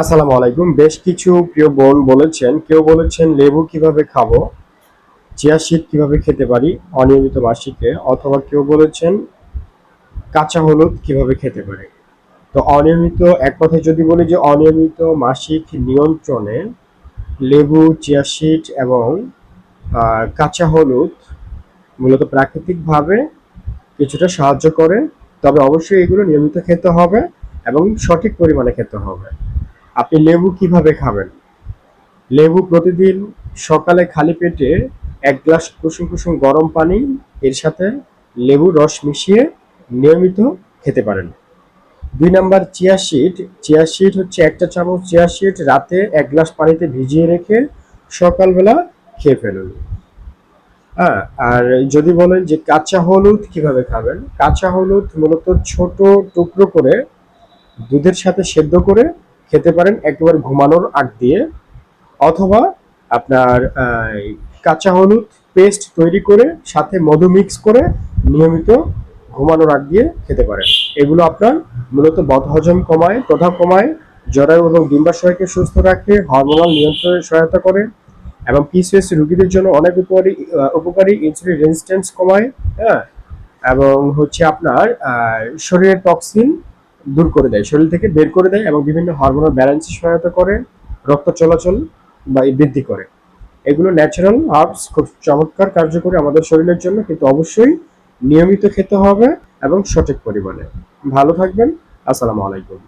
আসসালামু আলাইকুম। বেশ কিছু প্রিয় বোন বলেছেন, কেউ বলেছেন লেবু কীভাবে খাব, চিয়া সিড কীভাবে খেতে পারি, অনিয়মিত মাসিকে, অথবা কেউ বলেছেন কাঁচা হলুদ কীভাবে খেতে পারি। তো অনিয়মিত, এক কথায় যদি বলি যে অনিয়মিত মাসিক নিয়ন্ত্রণে লেবু, চিয়া সিড এবং কাঁচা হলুদ মূলত প্রাকৃতিকভাবে কিছুটা সাহায্য করে। তবে অবশ্যই এগুলো নিয়মিত খেতে হবে এবং সঠিক পরিমাণে খেতে হবে। আপনি লেবু কীভাবে খাবেন? লেবু প্রতিদিন সকালে খালি পেটে এক গ্লাস কুসুম কুসুম গরম পানি, এর সাথে লেবু রস মিশিয়ে নিয়মিত খেতে পারেন। দুই number chia seed chia seed হচ্ছে একটা চামচ চিয়া সিড রাতে এক গ্লাস পানিতে ভিজিয়ে রেখে সকালবেলা খেয়ে ফেলুন। হ্যাঁ আর যদি বলেন যে কাঁচা হলুদ কীভাবে খাবেন? কাঁচা হলুদ মূলত ছোট টুকরো করে দুধের সাথে সেদ্ধ করে খেতে পারেন একেবারে ঘুমানোর আগ দিয়ে, অথবা আপনার কাঁচা হলুদ পেস্ট তৈরি করে, সাথে মধু মিক্স করে নিয়মিত ঘুমানোর আগ দিয়ে খেতে পারেন। এগুলো আপনার মূলত বদহজম কমায় প্রধান কমায়, জরায়ু এবং ডিম্বাশয়কে সুস্থ রাখে, হরমোনাল নিয়ন্ত্রণে সহায়তা করে, এবং পিসিএস রোগীদের জন্য অনেক উপকারী উপকারী ইনসুলিন রেজিস্ট্যান্স কমায় হ্যাঁ? এবং হচ্ছে আপনার শরীরের টক্সিন দূর করে দেয়, শরীর থেকে বের করে দেয় এবং বিভিন্ন হরমোনাল ব্যালেন্সে সহায়তা করে, রক্ত চলাচল বা বৃদ্ধি করে। এগুলো ন্যাচারাল হার্বস খুব চমৎকার, কার্যকরী আমাদের শরীরের জন্য, কিন্তু অবশ্যই নিয়মিত খেতে হবে এবং সঠিক পরিমাণে। ভালো থাকবেন, আসসালামু আলাইকুম।